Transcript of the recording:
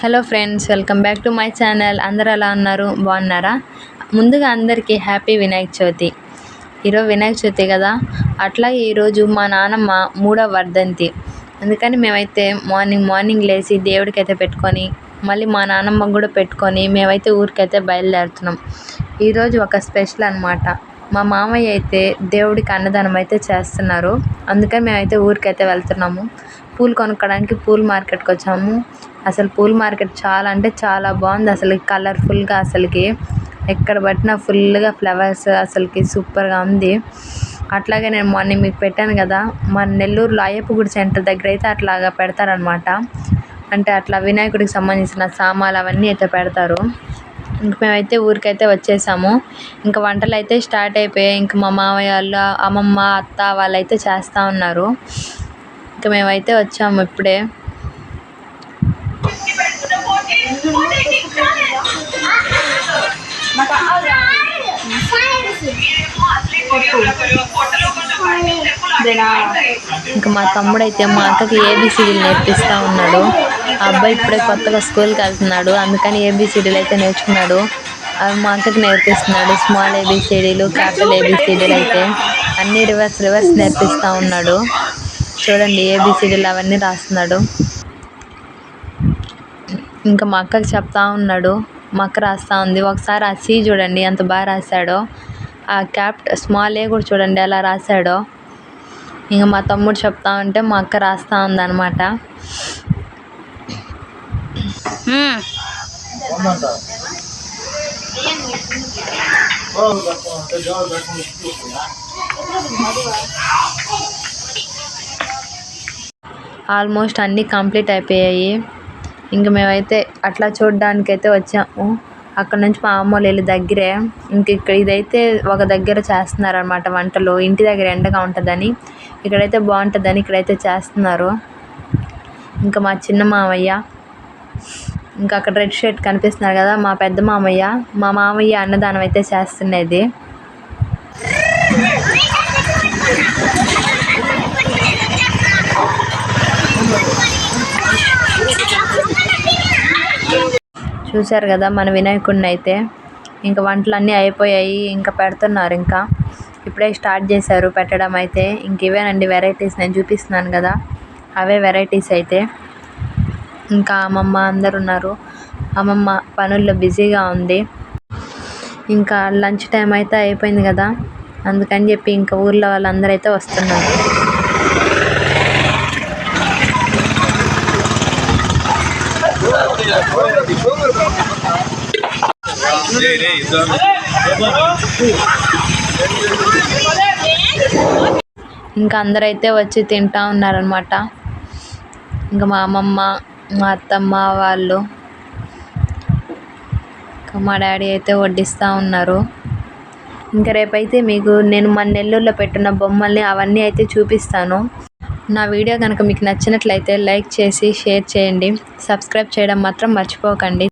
Hello friends welcome back to my channel. అందరు ఎలా ఉన్నారు? బాగున్నారా? ముందుగా అందరికీ హ్యాపీ వినాయక చవితి. ఈరోజు వినాయక చవితి కదా? అట్లాగే ఈరోజు మా నాన్నమ్మ మూడవ వర్ధంతి. అందుకని మేమైతే మార్నింగ్ మార్నింగ్ లేచి దేవుడికి అయితే పెట్టుకొని మళ్ళీ మా నాన్నమ్మ కూడా పెట్టుకొని మేమైతే ఊరికైతే బయలుదేరుతున్నాం. ఈరోజు ఒక స్పెషల్ అనమాట మా మామయ్య అయితే దేవుడికి అన్నదానం అయితే చేస్తున్నారు. అందుకని మేమైతే ఊరికైతే వెళ్తున్నాము. పూలు కొనుక్కోడానికి పూల మార్కెట్కి వచ్చాము. అసలు పూల మార్కెట్ చాలా అంటే చాలా బాగుంది. అసలు కలర్ఫుల్గా అసలుకి ఎక్కడ పట్టినా ఫుల్గా ఫ్లవర్స్ అసలుకి సూపర్గా ఉంది. అట్లాగే నేను మొన్న మీకు పెట్టాను కదా మన నెల్లూరులో అయ్యప్పగుడి సెంటర్ దగ్గర అయితే అట్లాగా పెడతారనమాట అంటే అట్లా వినాయకుడికి సంబంధించిన సామాన్లు అవన్నీ అయితే పెడతారు. ఇంక మేమైతే ఊరికైతే వచ్చేసాము. ఇంకా వంటలు అయితే స్టార్ట్ అయిపోయాయి. ఇంకా మా మామయ్య వాళ్ళు అమ్మమ్మ అత్త వాళ్ళైతే చేస్తూ ఉన్నారు. ఇంకా మేమైతే వచ్చాము ఇప్పుడే. ఇంకా మా తమ్ముడు అయితే మా అక్కకి ఏబిసిడీలు నేర్పిస్తూ ఉన్నాడు. ఆ అబ్బాయి ఇప్పుడే కొత్తగా స్కూల్కి వెళ్తున్నాడు. అందుకని ఏబిసిడీలు అయితే నేర్చుకున్నాడు. అవి మా అక్కకి నేర్పిస్తున్నాడు. స్మాల్ ఏబిసిడీలు క్యాపిటల్ ఏబిసిడీలు అయితే అన్ని రివర్స్ రివర్స్ నేర్పిస్తూ ఉన్నాడు. చూడండి ఏబిసిడీలు అవన్నీ రాస్తున్నాడు. ఇంకా మా అక్కకి చెప్తా ఉన్నాడు. మా అక్క రాస్తూ ఉంది. ఒకసారి ఆ సి చూడండి ఎంత బాగా రాశాడో. ఆ క్యాప్ స్మాల్ ఏ కూడా చూడండి ఎలా రాశాడో. ఇంకా మా తమ్ముడు చెప్తా ఉంటే మా అక్క రాస్తూ ఉందన్నమాట. ఆల్మోస్ట్ అన్నీ కంప్లీట్ అయిపోయాయి. ఇంక మేమైతే అట్లా చూడడానికైతే వచ్చాము. అక్కడ నుంచి మా అమ్మ వాళ్ళ దగ్గరే. ఇంక ఇక్కడ ఇదైతే ఒక దగ్గర చేస్తున్నారనమాట వంటలు. ఇంటి దగ్గర ఎండగా ఉంటుందని. ఇక్కడైతే బాగుంటుందని ఇక్కడైతే చేస్తున్నారు. ఇంకా మా చిన్న మామయ్య ఇంకా అక్కడ రెడ్ షర్ట్ కనిపిస్తున్నారు కదా మా పెద్ద మామయ్య. మా మామయ్య అన్నదానం అయితే చేస్తున్నది. చూశారు కదా మన వినాయకుడిని అయితే. ఇంకా వంటలు అన్నీ అయిపోయాయి ఇంకా పెడుతున్నారు ఇంకా. ఇప్పుడే స్టార్ట్ చేశారు పెట్టడం అయితే. ఇంక ఇవేనండి వెరైటీస్ నేను చూపిస్తున్నాను కదా. అవే వెరైటీస్ అయితే. ఇంకా అమ్మమ్మ అందరు ఉన్నారు. అమ్మమ్మ పనుల్లో బిజీగా ఉంది. ఇంకా లంచ్ టైం అయితే అయిపోయింది కదా. అందుకని చెప్పి ఇంకా ఊర్లో వాళ్ళందరూ అయితే వస్తున్నారు. ఇంకా అందరైతే వచ్చి తింటా ఉన్నారనమాట ఇంకా మా అమ్మమ్మ మా అత్తమ్మ వాళ్ళు. ఇంకా మా డాడీ అయితే వడ్డిస్తూ ఉన్నారు. ఇంకా రేపైతే మీకు నేను మన నెల్లూరులో పెట్టిన బొమ్మల్ని అవన్నీ అయితే చూపిస్తాను. నా వీడియో కనుక మీకు నచ్చినట్లయితే లైక్ చేసి షేర్ చేయండి. సబ్స్క్రైబ్ చేయడం మాత్రం మర్చిపోకండి.